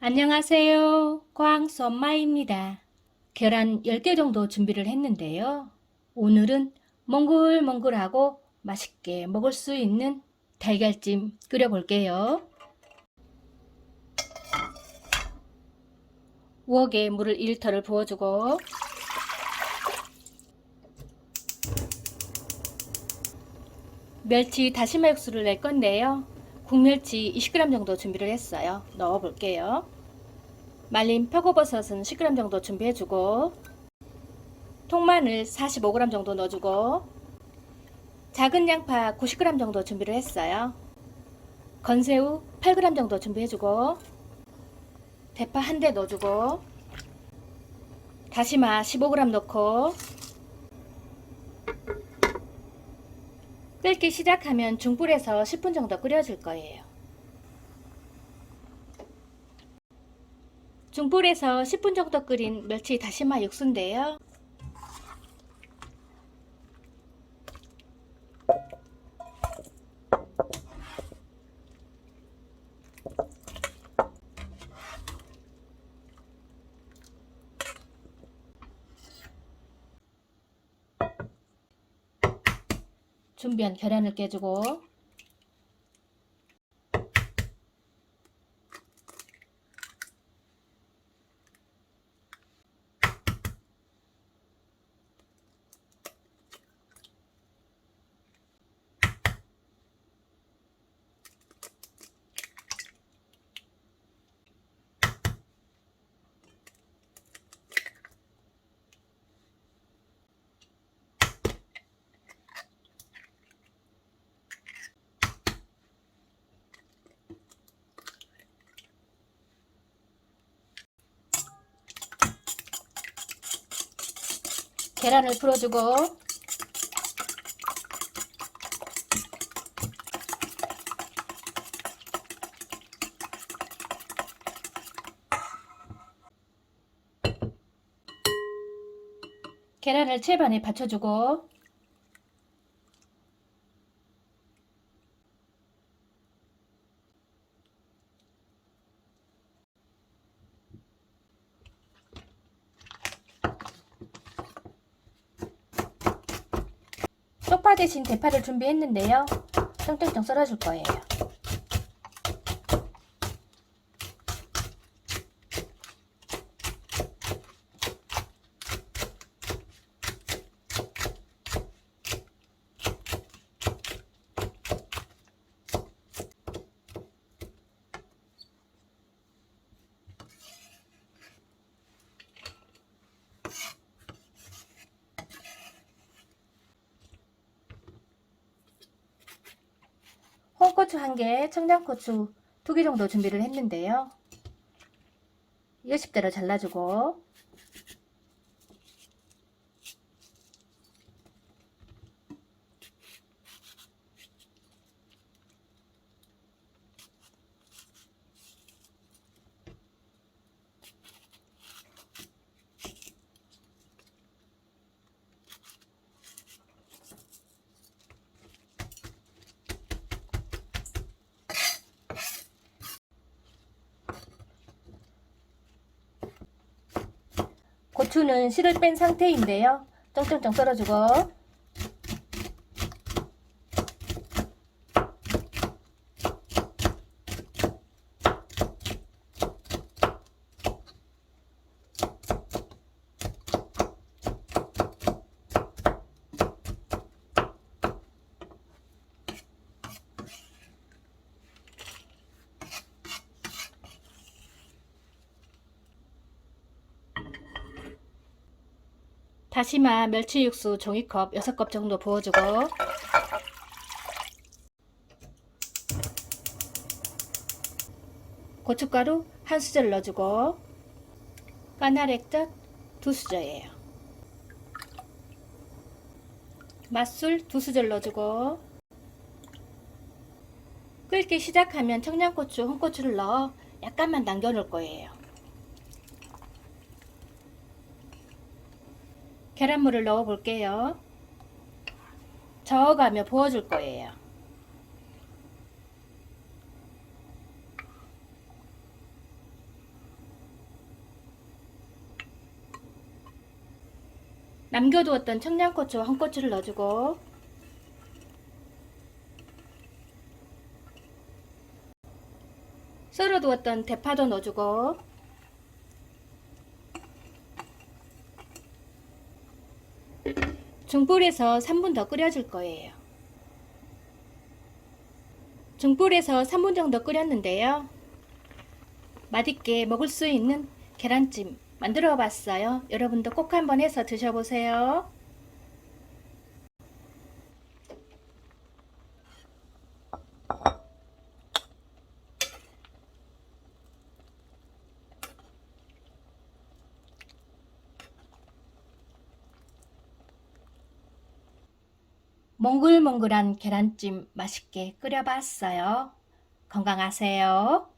안녕하세요. 광수 엄마입니다. 계란 10개 정도 준비를 했는데요. 오늘은 몽글몽글하고 맛있게 먹을 수 있는 달걀찜 끓여볼게요. 우억에 물을 1리터를 부어주고 멸치 다시마 육수를 낼 건데요. 국멸치 20g 정도 준비를 했어요. 넣어 볼게요. 말린 표고버섯은 10g 정도 준비해주고 통마늘 45g 정도 넣어주고 작은 양파 90g 정도 준비를 했어요. 건새우 8g 정도 준비해주고 대파 한 대 넣어주고 다시마 15g 넣고 끓기 시작하면 중불에서 10분 정도 끓여줄 거예요. 중불에서 10분 정도 끓인 멸치 다시마 육수인데요. 준비한 계란을 깨주고 계란을 풀어주고. 계란을 채반에 받쳐주고 쪽파 대신 대파를 준비했는데요. 쫑쫑쫑 썰어줄 거예요. 홍고추 한 개, 청양고추 두 개 정도 준비를 했는데요. 60대로 잘라주고 고추는 씨를 뺀 상태인데요. 쫑쫑쫑 썰어주고 다시마 멸치 육수 종이컵 6컵 정도 부어주고 고춧가루 한 수저 넣어주고 까나리액젓 두 수저예요. 맛술 두 수저 넣어주고 끓기 시작하면 청양고추, 홍고추를 넣어 약간만 남겨놓을 거예요. 계란물을 넣어 볼게요. 저어가며 부어줄 거예요. 남겨두었던 청양고추 한꼬추를 넣어주고 썰어두었던 대파도 넣어주고 중불에서 3분 더 끓여줄 거예요. 중불에서 3분 정도 끓였는데요. 맛있게 먹을 수 있는 계란찜 만들어 봤어요. 여러분도 꼭 한번 해서 드셔보세요. 몽글몽글한 계란찜 맛있게 끓여봤어요. 건강하세요.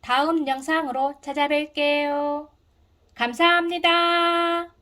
다음 영상으로 찾아뵐게요. 감사합니다.